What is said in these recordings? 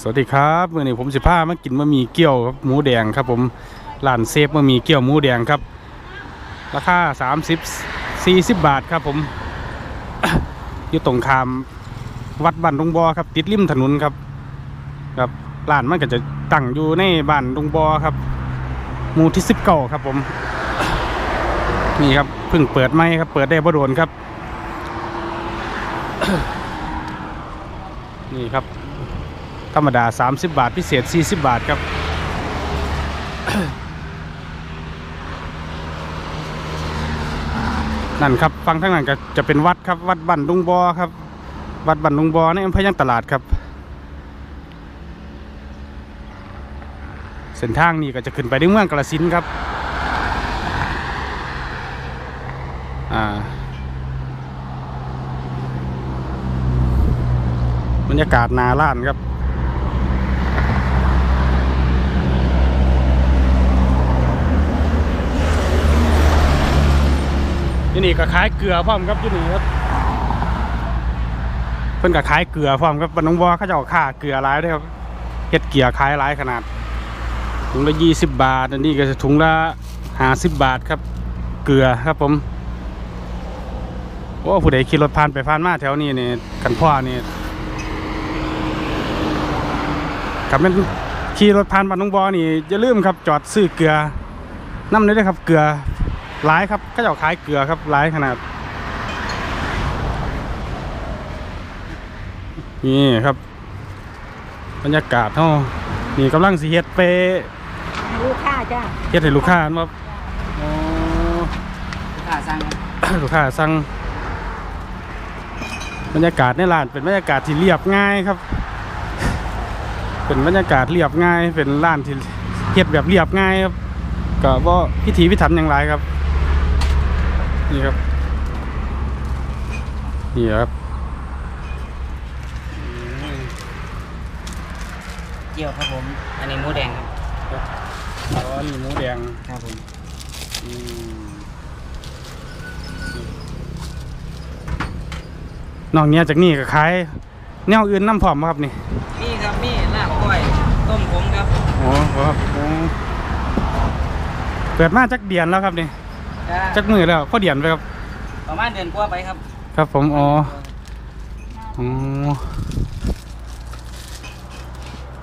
สวัสดีครับมื่อนี้ผมสิพามากินบะหมี่เกี๊ยวครับหมูแดงครับ ผมร้านเซฟบะหมี่เกี๊ยวหมูแดงครับ ราคา30 40 บาทครับ ผมอยู่ตรงข้ามวัดบ้านดงบอครับ ติดริมถนนครับ ครับร้านมันก็จะตั้งอยู่ในบ้านดงบอครับหมู่ที่สิบเก้าครับ ผม นี่ครับเพิ่งเปิดไหมครับ เปิดได้บ่โดนครับ นี่ครับ ธรรมดา 30 บาท พิเศษ 40 บาทครับนั่นครับฟังทั้งนั้นก็จะเป็นวัดครับ วัดบันดุงบอครับ วัดบันดุงบอในอำเภอยังตลาดครับ เส้นทางนี้ก็จะขึ้นไปในเมืองกาฬสินครับบรรยากาศนาล้านครับ นี่ก็ขายเกลือพร้อมครับที่นี่ครับเพิ่นก็ขายเกลือพร้อมครับบรรนงวอเขาจะเอาค่าเกลือหลายด้วยครับเฮ็ดเกลือขายหลายขนาด ถุงละยี่สิบบาท อันนี้ก็จะถุงละห้าสิบบาทครับ เกลือครับผมโอ้ผู้ใดขี่รถผ่านไปผ่านมาแถวนี้นี่กันพ่อนี่ครับเป็นขี่รถผ่านบ้านหนงบอนี่อย่าลืมครับจอดซื้อเกลือน้ำเลยด้วยครับเกลือ หลายครับก็จะขายเกลือครับหลายขนาด นี่ครับ บรรยากาศเฮานี่กำลังสิเฮ็ดไปลูกค้าจ้าเฮ็ดให้ลูกค้าว่าอ๋อค่าสั่งลูกค้าสั่งบรรยากาศในร้านเป็นบรรยากาศที่เรียบง่ายครับ เป็นบรรยากาศเรียบง่าย เป็นร้านที่เฮ็ดแบบเรียบง่ายครับก็บ่พิถีพิถันอย่างไรครับ นี่ครับ นี่ครับเจียวครับผม อันนี้หมูแดงครับอ๋อนี่หมูแดงครับผมอืมนอกเหนี้จากนี่ก็ขายแนวอื่นน้ำผอมบ่ครับนี่นี่ครับนี่ลาบก้อย ต้มผมครับอ๋อครับอ๋อเปิดมาจักเดียนแล้วครับนี่ จักมือแล้วพอเดียนไปครับ ประมาณเดือนกว่าไปครับ ครับผมอ๋ออ๋อ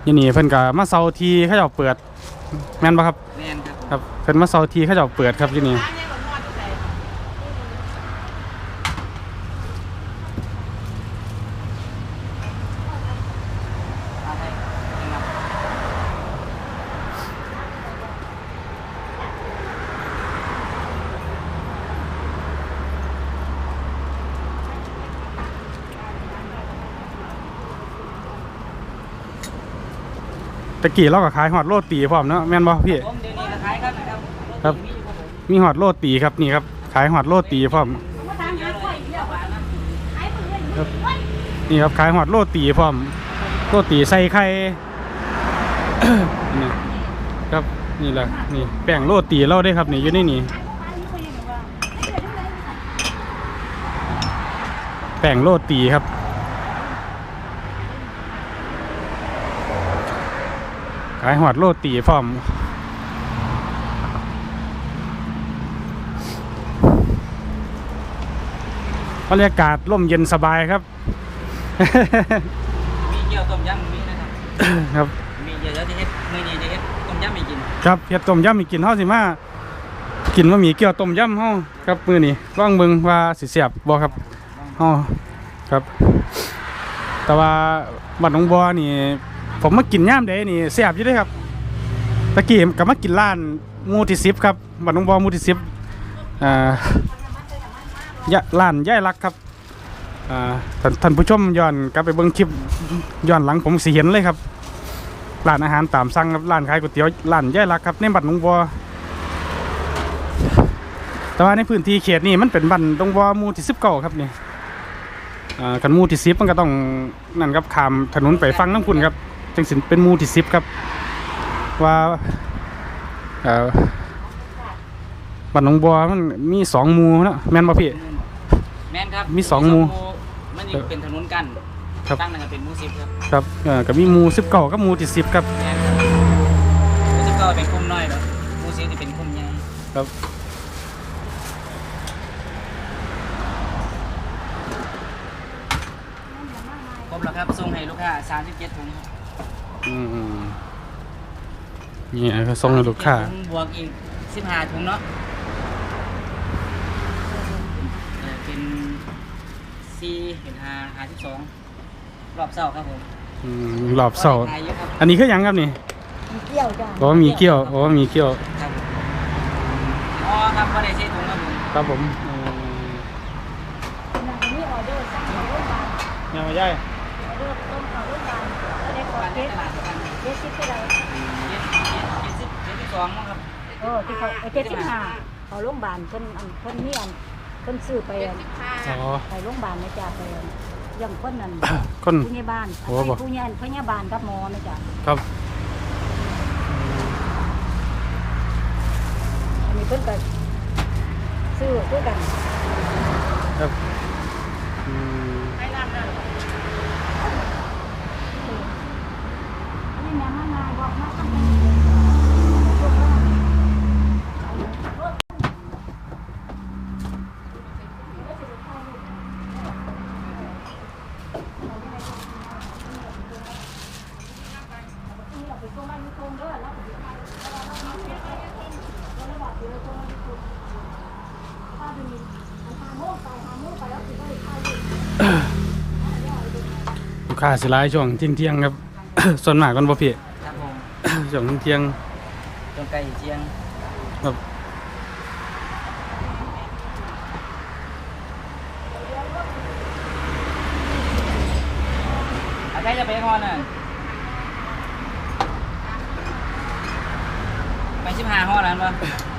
ยี่นี่เพิ่นก็มาเซาทีเขาเจ้าเปิด แม่นปะครับแน่นครับครับเพิ่นมาเซาทีเขาเจ้าเปิดครับยี่นี่ เอาไปนะครับ ตะกี้เราก็ขายฮอดโรตีพร้อมเนาะแม่นบ่พี่ผมเดี๋ยวนี้ก็ขายครับนะครับครับมีฮอดโรตีครับนี่ครับขายฮอดโรตีพร้อมนี่ครับขายฮอดโรตีพร้อมโรตีใส่ไข่ นี่ครับนี่แหละนี่แป้งโรตีเราได้ครับนี่อยู่ในนี่แป้งโรตีครับ ขายหอดโรตีพร้อมบรรยากาศร่มเย็นสบายครับ มีเจียวต้มยำมีนะครับ ครับ มีเดี๋ยวจะเฮ็ดมื้อนี้จะเฮ็ดต้มยำให้กิน ครับเฮ็ดต้มยำมีกินเฮาสิมากินบะหมี่เกี๊ยวต้มยำเฮาครับมื้อนี้ลองเบิ่งว่าสิเสียบบ่ครับเฮาครับ แต่ว่าบ้านหนองบัวนี่ ผมมากินย่ามใดนี่เสียบอยู่เด้ครับตะกี้ก็มากินร้านมู่ที่10ครับบ้านหนงบัวมู่ที่10อ่ายะร้านย่ายรักครับอ่าท่านท่านผู้ชมย้อนกลับไปเบิ่งคลิปย้อนหลังผมสิเห็นเลยครับร้านอาหารตามสั่งครับร้านขายก๋วยเตี๋ยวร้านย่ายรักครับในบัดหนงบัวแต่ว่าในพื้นที่เขตนี่มันเป็นบันงบัวมู่ที่สิบเก้าครับนี่อ่ากันหมู่ที่สิบมันก็ต้องนั่นครับขามถนนไปฟังน้ำคุณครับ จังสิเป็นหมู่ที่สิบครับ ว่าเอ่อบันหนองบัวมันมีสองหมู่เนาะแม่นบ่พี่ แม่นครับมีสองหมู่มันอยู่เป็นถนนกันคครับตั้งหนึงก็เป็นหมูสิบครับครับเอ่อก็มีหมูสิบเก้ากับหมูที่สิบครับแม่นครับหมูสิบก็เป็นคุ้มน้อยเนาะหมูสิบนี่เป็นคุ้มใหญ่ครับครบแล้วครับส่งให้ลูกค้า37ถุงครับ อืมนี่ก็ส่งให้ลูกค้า ถุงบวกอีก15ถุงเนาะเออเป็น4เป็น5 52รอบเสาร์ครับผมอืมรอบเสาร์ขายเยอะครับอันนี้คือหยังครับนี่มีเกี่ยวจ้าบอกว่ามีเกี้ยวบอกว่ามีเกี้ยว ครับผมอ๋อครับบ่ได้ใช้ถุงครับผมครับผมนั่นมีออเดอร์สั่งเขาโรงพยาบาลยังไม่ใช่ออเดอร์ต้มเขาโรงพยาบาล ก็ได้ขอบ้านเทในสตลาดกันเทสซิปไปเลย72มั้งครับเออที่เขาเทสสิบห้าเขาโรงพยาบาลเพิ่นอันเพิ่นมีอันเพิ่นซื้อไปอันอ๋อไปโรงพยาบาลนะจ๊ะไปอันเรื่องคนนั้นคนผู้ใหญ่บ้านโอ้บ่ผู้ใหญ่ผู้ใหญ่บ้านกับหมอนะจ๊ะครับอันนี้เพิ่นก็ซื้อด้วยกันครับ ลูกค้าสิหลายช่วงเที่ยงๆครับ ส่วนมากกันบ่พี่ครับผม ช่วงเที่ยงจนไก่เชียงๆครับอาใครจะไปฮอนน่ะไปชิบหาฮอนแล้วปะ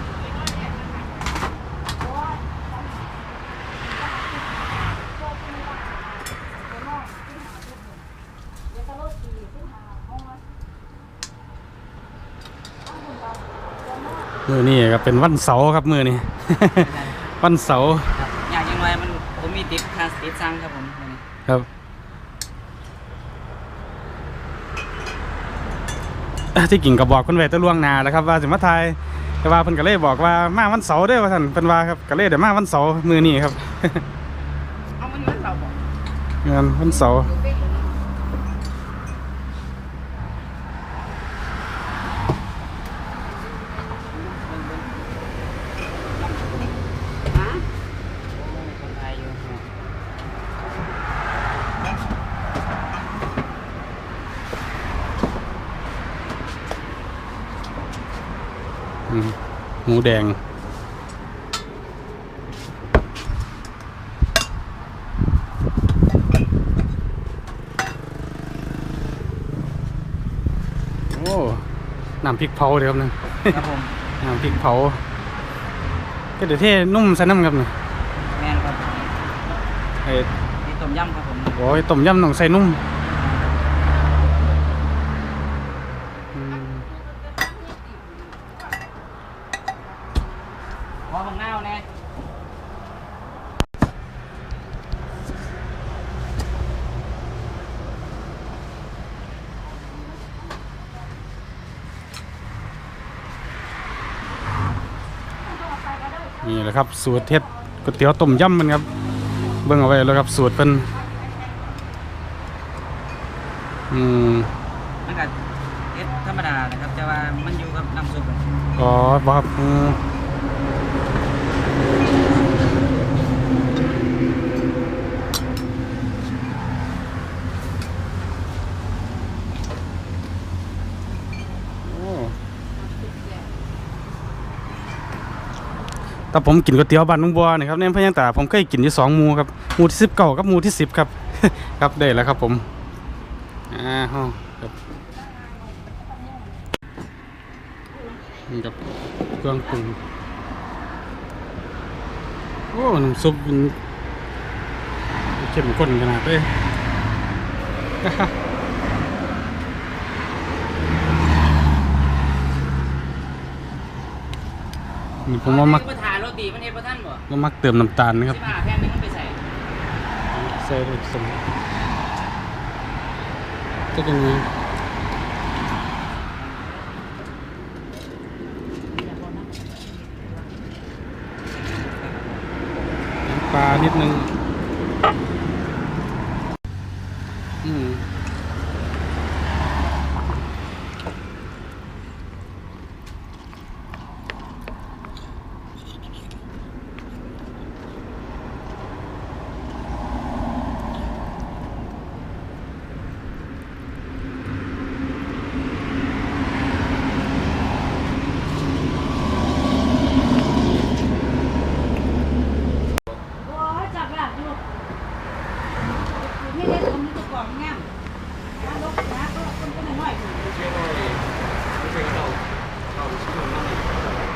มือนี่ครับเป็นวันเสาร์ครับมือนี่ วันเสาร์ครับอยากยังไงมันผมมีติดคาสติดซังครับผมวันนี้ครับ ที่กิ่งก็บอกคนไว้แตะล่วงหนาแล้วครับ ว่าสิมาทายแต่ว่าเพิ่นก็เลยบอกว่ามาวันเสาร์เด้อว่าท่านเพิ่นว่าครับก็เลยเดี๋ยวมาวันเสาร์มือนี้ครับเอามันมันเราบอก งานวันเสาร์ฮะคนไทยอยู่ อืม หมูแดง โอ้น้ำพริกเผาเดี๋ยวครับนึงครับผมน้ำพริกเผาก็เดี๋ยวเท่นุ่มใส่น้ำครับนี่แมนครับไอ้นี่ต้มยำครับผมโอ้ยต้มยำต้องใส่นุ่มอืม ขอบังหน้าวแน่ นี่แหละครับ สูตรเทศก๋วยเตี๋ยวต้มยำมันครับ เบิ่งเอาไว้แล้วครับ สูตรเป็นอืมมันก็เอสธรรมดานะครับ แต่ว่ามันอยู่กับน้ำซุปอะอ๋อบ่ครับอืมโอ้ แต่ผมกินก๋วยเตี๋ยวบ้านนุ่งบัวนี่ครับเนี่ยพยังตาผมเคยกินอยู่สองหมูครับหมูที่สิบเก้ากับหมูที่สิบครับ ครับได้แล้วครับผมอ่าฮะครับนี่ครับเครื่องปรุงโอ้น้ำซุปมันเข้มข้นขนาดเลยนี่ผมว่ามัก เอไปถ่ายรถดีมันเอฟท่านบ่ว่ามักเติมน้ำตาลนะครับสิบห้าแผ่นหนึงมันไปใส่ใส่ลูกสมก็จะมีอย่าบอกนะน้ำปลานิดนึงอืมโอ้ยจับแบบอยู่นี่เล่นตรงนี้จะกล่องง่ามถ้าลกนะก็คนก็น้อยๆอยู่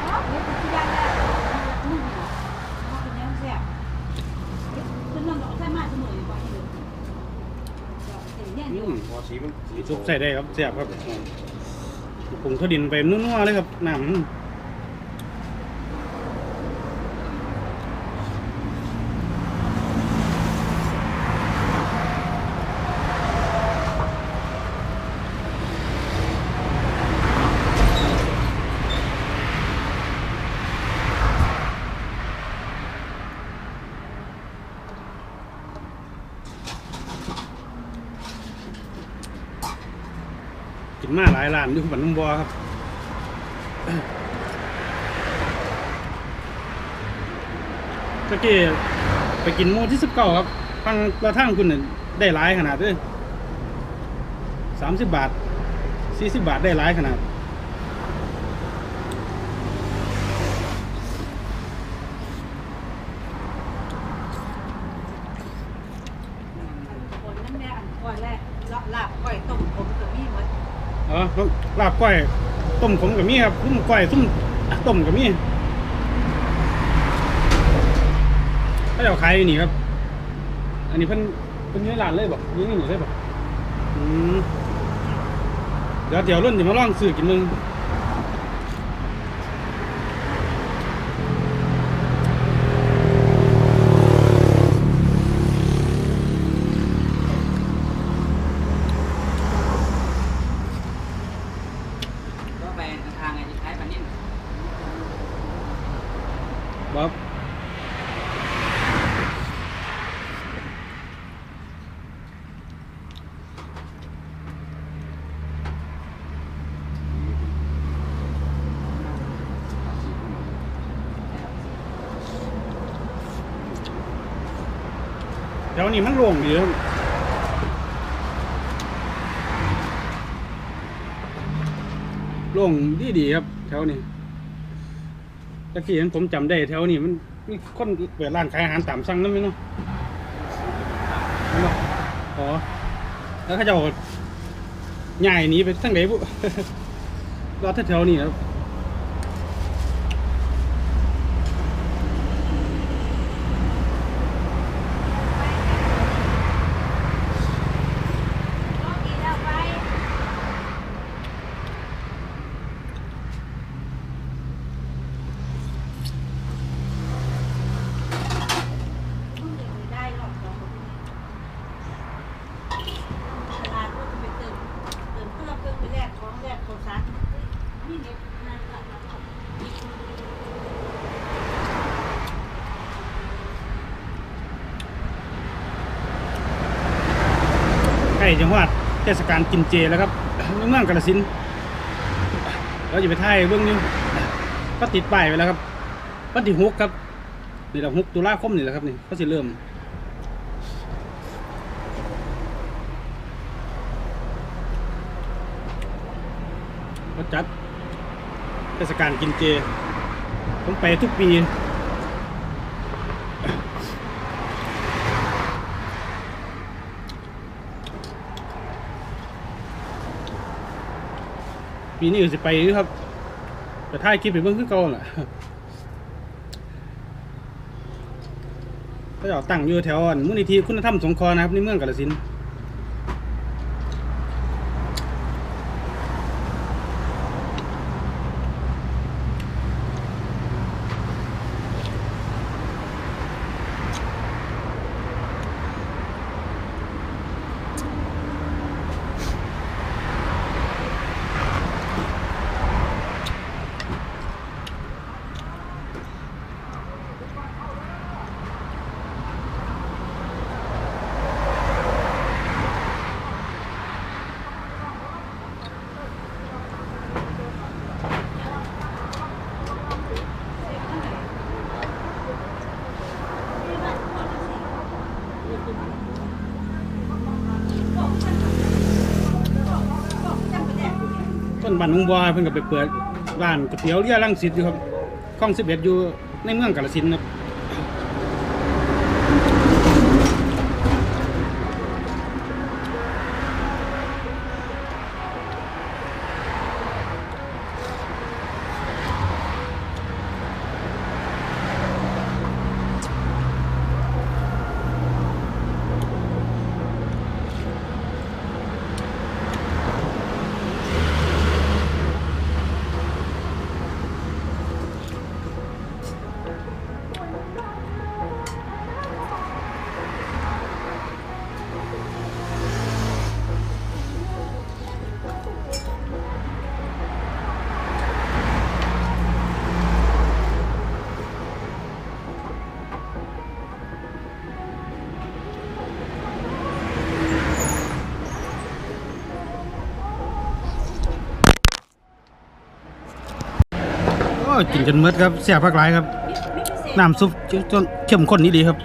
อ๋อเดี๋ยวจะยันแล้วนุ่มอะมาเป็นยังแซ่บขึ้นนั่นดอกใส่มาเสมออยู่บ่อยู่เนี่ย อื อยู่ ม ซุปใส่ได้ครับเสียบครับปรุงข้าวดินไปนุ่นๆเลยครับน้ำานอยู่บ้านนุ่มบัวครับตะกี้ไปกินโมที่สิบเก้าครับฟังกระทั่งคุณน่ยได้หลายขนาดเลยสามสิบบาทสี่สิบบาทได้หลายขนาด คนนั่นแหละอันก้อยแรกลาบก้อยต้มผมกับมีหมด เออ ลาบก้อย ต้มขมกับมีครับซุ่มก้อยซุ่มต้มกับมีถ้าเราขายอยู่นี่ครับ อันนี้เพิ่นเพิ่นยืนร้านเลยบอกยืนนี่เลยบอกอืมเดี๋ยวเดี๋ยวรุ่นเดี๋ยวมาลองซื้อกินมึง ก็ไปทางไอ้ที่ใช้ปันนิ่ม บ๊อบเดี๋ย วนี้มันโล่งดีครับโล่งดีดีครับ แถวนี้ตะกี้เห็นผมจำได้แถวนี้มันมีคนเปิดร้านขายอาหารตามสั่งนั่นไหมเนาะอ๋อแล้วเขาจะใหญ่นี้ไปทั้งไหนบุรอแถวๆนี้ครับ ก็กินแล้วไปได้หรอกตลาดก็จะไปเติมเติมเครื่องเครื่องไปแลกของแลกของสารนี่เนี่ยนั่นละ ใกล้ จังหวัดเทศกาลกินเจแล้วครับนเมืองกาฬสินเราจะไปถ่ายเบื้องนี้ก็ติดป้ายไว้แล้วครับวันที่หกครับนี่เราหกตุลาคมนี่แหละครับนี่ก็จะเริ่มก็จัดเทศกาลกินเจ ผมไปทุกปี ปีนี้ก็สิไปครับแต่ถ่ายคลิปไปเบิ่งคือเก่าแหละก็จะตั้งอยู่แถวอันมูลนิธิคุณธรรมสงฆ์นะครับในเมืองกาฬสินธุ์ บ้านหนองบัวเพิ่นก็ไปเปิดร้านก๋วยเตี๋ยวเรือรังสิตอยู่ครับคลอง11อยู่ในเมืองกาฬสินธุ์ครับ กินจนเมดครับแซ่บพักหลายครับน้ำซุปจนเข้มข้นนี่ดีครับ